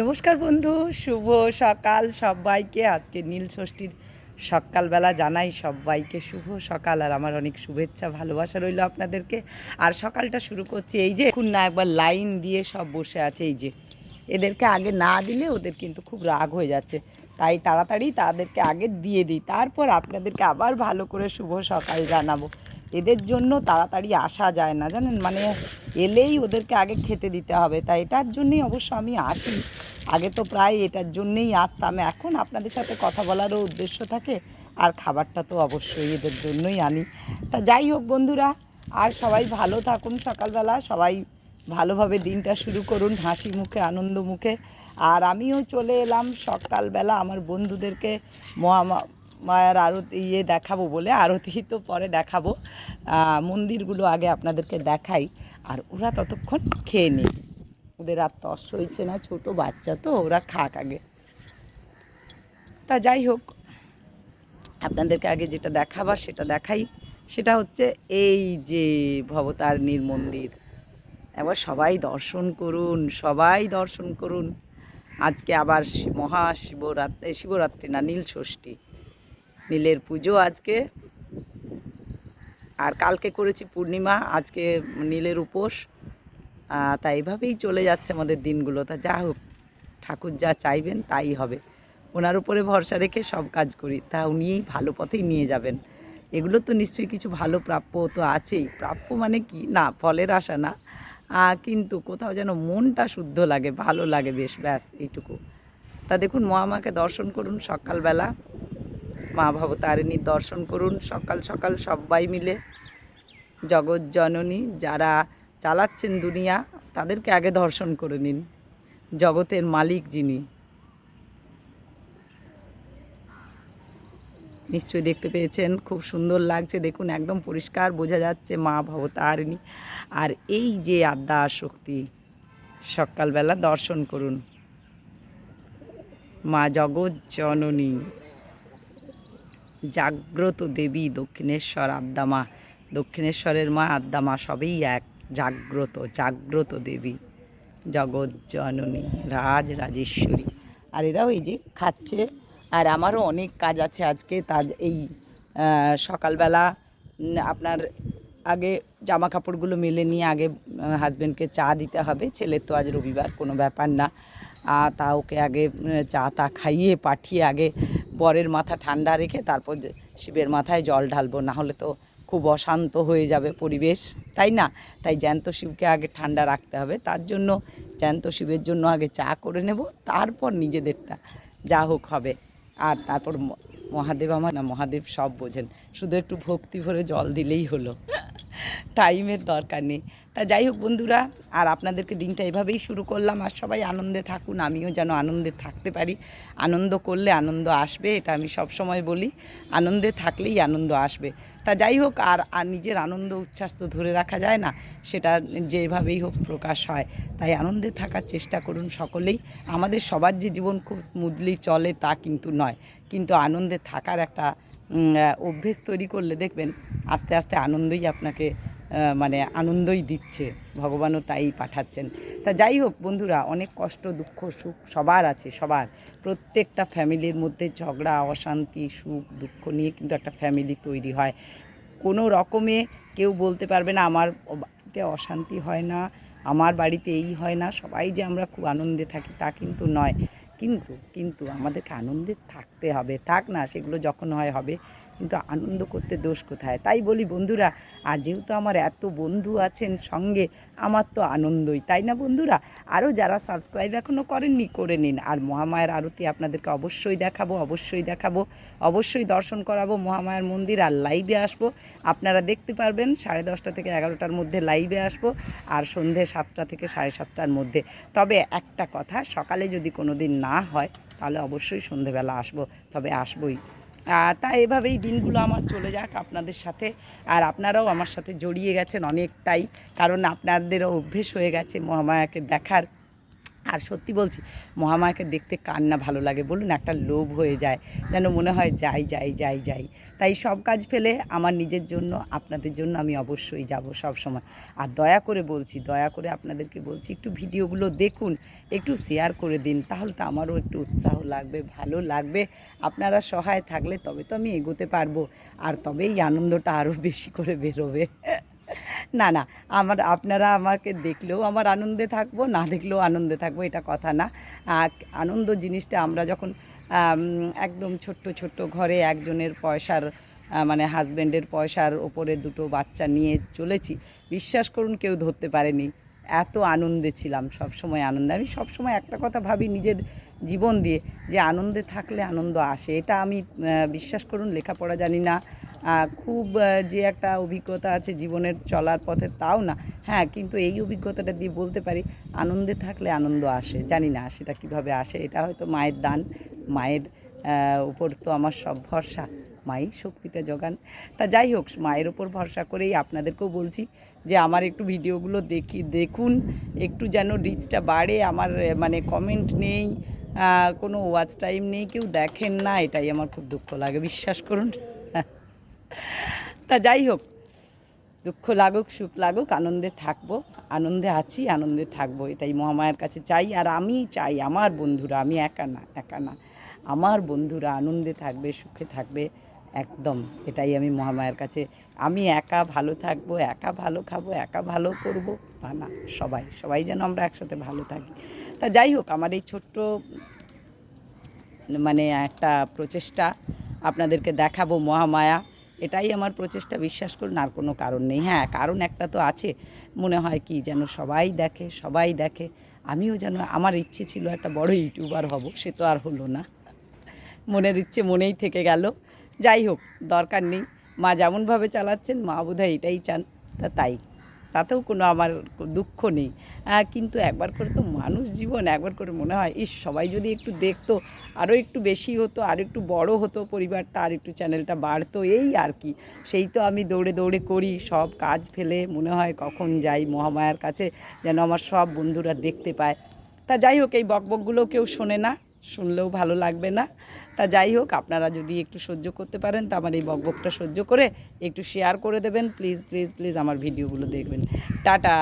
নমস্কার বন্ধু, শুভ সকাল সবাইকে। আজকে নীল ষষ্ঠীর সকালবেলা জানাই সবাইকে শুভ সকাল, আর আমার অনেক শুভেচ্ছা, ভালোবাসা রইল আপনাদেরকে। আর সকালটা শুরু করছি এই যে এখন না একবার লাইন দিয়ে সব বসে আছে এই যে। এদেরকে আগে না দিলে ওদের কিন্তু খুব রাগ হয়ে যাচ্ছে। তাই তাড়াতাড়ি তাদেরকে আগে দিয়ে দিই। তারপর আপনাদেরকে আবার ভালো করে শুভ সকাল জানাব। এদের জন্য তাড়াতাড়ি আসা যায় না, জানেন? মানে এলেই ওদেরকে আগে খেতে দিতে হবে তাই এটার জন্যই অবশ্য আমি আসি। আগে তো প্রায় এটার জন্যেই আসতাম, এখন আপনাদের সাথে কথা বলারও উদ্দেশ্য থাকে, আর খাবারটা তো অবশ্যই এদের জন্যই আনি। তা যাই হোক বন্ধুরা, আর সবাই ভালো থাকুন সকালবেলা, সবাই ভালোভাবে দিনটা শুরু করুন, হাসি মুখে, আনন্দ মুখে। আর আমিও চলে এলাম সকালবেলা, আমার বন্ধুদেরকে মহা মায়ার আরতি ইয়ে দেখাবো বলে, আরতি তো পরে দেখাবো। মন্দিরগুলো আগে আপনাদেরকে দেখাই। আর ওরা ততক্ষণ খেয়ে নেই। ওদের আর তস হয়েছে না, ছোট বাচ্চা তো, ওরা খাক আগে। তা যাই হোক, আপনাদেরকে আগে যেটা দেখাবার সেটা দেখাই। সেটা হচ্ছে এই যে ভবতারিণীর মন্দির। এবার সবাই দর্শন করুন, সবাই দর্শন করুন। আজকে আবার মহাশিবরাত্রি শিবরাত্রি না, নীল ষষ্ঠী। নীলের পুজো আজকে। আর কালকে করেছি পূর্ণিমা, আজকে নীলের উপোস। তা এইভাবেই চলে যাচ্ছে আমাদের দিনগুলো। তা যা হোক, ঠাকুর যা চাইবেন তাই হবে। ওনার উপরে ভরসা রেখে সব কাজ করি। তা উনিই ভালো পথেই নিয়ে যাবেন। এগুলো তো নিশ্চয়ই কিছু ভালো প্রাপ্য তো আছেই। প্রাপ্য মানে কি? না, ফলের আশা না। কিন্তু কোথাও যেন মনটা শুদ্ধ লাগে, ভালো লাগে বেশ, ব্যাস, এইটুকু। তা দেখুন, মহামাকে দর্শন করুন সকালবেলা। মা ভবতারিণীর দর্শন করুন। সকাল সকাল সবাই মিলে জগৎ জননী যারা চালাচ্ছেন দুনিয়া, তাদেরকে আগে দর্শন করে নিন। জগতের মালিক যিনি। নিশ্চয়ই দেখতে পেয়েছেন, খুব সুন্দর লাগছে। দেখুন, একদম পরিষ্কার বোঝা যাচ্ছে মা ভবতারিণী। আর এই যে আদ্যা শক্তি, সকালবেলা দর্শন করুন। মা জগৎ জননী। জাগ্রত দেবী দক্ষিণেশ্বর আদ্যামা দক্ষিণেশ্বরের মা আদ্যামা সবই এক জাগ্রত জাগ্রত দেবী। জগৎ জননী, রাজ রাজেশ্বরী। আর এরাও এই যে খাচ্ছে। আর আমারও অনেক কাজ আছে আজকে। তা এই সকালবেলা আপনার আগে জামা কাপড়গুলো মেলে নিয়ে আগে হাজব্যান্ডকে চা দিতে হবে। ছেলের তো আজ রবিবার, কোনো ব্যাপার না। তা ওকে আগে চা তা খাইয়ে পাঠিয়ে আগে বরের মাথা ঠান্ডা রেখে তারপর শিবের মাথায় জল ঢালবো, না হলে তো খুব অশান্ত হয়ে যাবে পরিবেশ, তাই না? তাই জ্যান্ত শিবকে আগে ঠান্ডা রাখতে হবে। তার জন্য জ্যান্ত শিবের জন্য আগে চা করে নেব, তারপর নিজেদেরটা যা হোক হবে। আর তারপর মহাদেব আমার না, মহাদেব সব বোঝেন। শুধু একটু ভক্তি ভরে জল দিলেই হলো। টাইমের দরকার নেই। তা যাই হোক বন্ধুরা, আর আপনাদেরকে দিনটা এভাবেই শুরু করলাম। আর সবাই আনন্দে থাকুন, আমিও যেন আনন্দে থাকতে পারি। আনন্দ করলে আনন্দ আসবে, এটা আমি সব সময় বলি। আনন্দে থাকলেই আনন্দ আসবে। তা যাই হোক, আর আর নিজের আনন্দ উচ্ছ্বাস তো ধরে রাখা যায় না, সেটা যেভাবেই হোক প্রকাশ হয়। তাই আনন্দে থাকার চেষ্টা করুন সকলেই। আমাদের সবার যে জীবন খুব স্মুথলি চলে তা কিন্তু নয়। কিন্তু আনন্দে থাকার একটা অভ্যেস তৈরি করলে দেখবেন, আস্তে আস্তে আনন্দই আপনাকে মানে আনন্দই দিচ্ছে। ভগবানও তাই পাঠাচ্ছেন। তা যাই হোক বন্ধুরা, অনেক কষ্ট, দুঃখ, সুখ সবার আছে, সবার। প্রত্যেকটা ফ্যামিলির মধ্যে ঝগড়া, অশান্তি, সুখ, দুঃখ নিয়ে কিন্তু একটা ফ্যামিলি তৈরি হয়। কোনো রকমে কেউ বলতে পারবে না, আমার বাড়িতে অশান্তি হয় না, আমার বাড়িতে এই হয় না, সবাই যে আমরা খুব আনন্দে থাকি তা কিন্তু নয়। কিন্তু কিন্তু আমাদেরকে আনন্দে থাকতে হবে। থাক না, সেগুলো যখন হয়, হবে। কিন্তু আনন্দ করতে দোষ কোথায়? তাই বলি, বন্ধুরা, আর যেহেতু আমার এত বন্ধু আছেন সঙ্গে, আমার তো আনন্দই, তাই না বন্ধুরা? আরও যারা সাবস্ক্রাইব এখনও করেননি, করে নিন। আর মহামায়ের আরতি আপনাদেরকে অবশ্যই দেখাবো অবশ্যই দেখাবো, অবশ্যই দর্শন করাবো মহামায়ার মন্দির, আর লাইভে আসব। আপনারা দেখতে পারবেন, সাড়ে দশটা থেকে এগারোটার মধ্যে লাইভে আসব, আর সন্ধে সাতটা থেকে সাড়ে সাতটার মধ্যে। তবে একটা কথা, সকালে যদি কোনো দিন না হয়, তাহলে অবশ্যই সন্ধেবেলা আসব, তবে আসবই। তা এভাবেই দিনগুলো আমার চলে যাক আপনাদের সাথে। আর আপনারাও আমার সাথে জড়িয়ে গেছেন অনেকটাই, কারণ আপনাদেরও অভ্যেস হয়ে গেছে মহামায়াকে দেখার। আর সত্যি বলছি, মহামায়াকে দেখতে কার না ভালো লাগে বলুন, একটা লোভ হয়ে যায়, যেন মনে হয় যাই যাই যাই যাই। তাই সব কাজ ফেলে আমার নিজের জন্য, আপনাদের জন্য আমি অবশ্যই যাব সব সময়। আর দয়া করে বলছি, দয়া করে আপনাদেরকে বলছি, একটু ভিডিওগুলো দেখুন, একটু শেয়ার করে দিন, তাহলে তো আমারও একটু উৎসাহ লাগবে, ভালো লাগবে। আপনারা সহায় থাকলে তবে তো আমি এগোতে পারব, আর তবেই আনন্দটা আরও বেশি করে বেরোবে। না না, আমার, আপনারা আমাকে দেখলেও আমার আনন্দে থাকব, না দেখলেও আনন্দে থাকব, এটা কথা না। আনন্দ জিনিসটা আমরা যখন একদম ছোট্ট ছোট্ট ঘরে একজনের পয়সার মানে হাজব্যান্ডের পয়সার ওপরে দুটো বাচ্চা নিয়ে চলেছি, বিশ্বাস করুন কেউ ধরতে পারেনি। এত আনন্দে ছিলাম সব সময় আনন্দে। আমি সব সময় একটা কথা ভাবি নিজের জীবন দিয়ে, যে আনন্দে থাকলে আনন্দ আসে। এটা আমি বিশ্বাস করুন লেখাপড়া জানি না খুব যে একটা অভিজ্ঞতা আছে জীবনের চলার পথে, তাও না। হ্যাঁ কিন্তু এই অভিজ্ঞতাটা দিয়ে বলতে পারি, আনন্দে থাকলে আনন্দ আসে। জানি না সেটা কীভাবে আসে, এটা হয়তো মায়ের দান। মায়ের উপর তো আমার সব ভরসা। মাই শক্তিটা যোগান তা যাই হোক, মায়ের ওপর ভরসা করেই আপনাদেরকেও বলছি যে, আমার একটু ভিডিওগুলো দেখি, দেখুন। একটু যেন রিচটা বাড়ে, আমার মানে কমেন্ট নেই কোনো ওয়াচ টাইম নেই, কেউ দেখেন না, এটাই আমার খুব দুঃখ লাগে। বিশ্বাস করুন। তা যাই হোক, দুঃখ লাগুক, সুখ লাগুক, আনন্দে থাকব, আনন্দে আছি, আনন্দে থাকব, এটাই মহামায়ার কাছে চাই। আর আমি চাই আমার বন্ধুরা, আমি একা না একা না, আমার বন্ধুরা আনন্দে থাকবে, সুখে থাকবে, একদম, এটাই আমি মহামায়ার কাছে। আমি একা ভালো থাকব, একা ভালো খাব, একা ভালো করব, তা না, সবাই সবাই যেন আমরা একসাথে ভালো থাকি। তা যাই হোক, আমার এই ছোট্ট মানে একটা প্রচেষ্টা আপনাদেরকে দেখাবো মহামায়া। এটাই আমার প্রচেষ্টা, বিশ্বাস করুন, আর কোনো কারণ নেই। হ্যাঁ কারণ একটা তো আছে, মনে হয় কি যেন সবাই দেখে সবাই দেখে। আমিও যেন, আমার ইচ্ছে ছিল একটা বড় ইউটিউবার হব, সে তো আর হলো না। মনের ইচ্ছে মনেই থেকে গেল। যাই হোক, দরকার নেই। মা যেমনভাবে চালাচ্ছেন, মা বোধহয় এটাই চান। তা তাই। তাতেও কোনো আমার দুঃখ নেই। কিন্তু একবার করে তো মানুষ জীবন, একবার করে মনে হয়, ইস, সবাই যদি একটু দেখতো, আরও একটু বেশি হতো আর একটু বড় হতো পরিবারটা, আর একটু চ্যানেলটা বাড়তো, এই আর কি। সেই তো আমি দৌড়ে দৌড়ে করি, সব কাজ ফেলে মনে হয় কখন যাই মহামায়ার কাছে, যেন আমার সব বন্ধুরা দেখতে পায়। তা যাই হোক, এই বকবকগুলো কেউ শোনে না। শুনলেও ভালো লাগবে না। তা যাই হোক, আপনারা যদি একটু সহ্য করতে পারেন, তো আমার এই বকবকটা সহ্য করে একটু শেয়ার করে দেবেন। প্লিজ প্লিজ প্লিজ আমার ভিডিওগুলো দেখবেন। টাটা!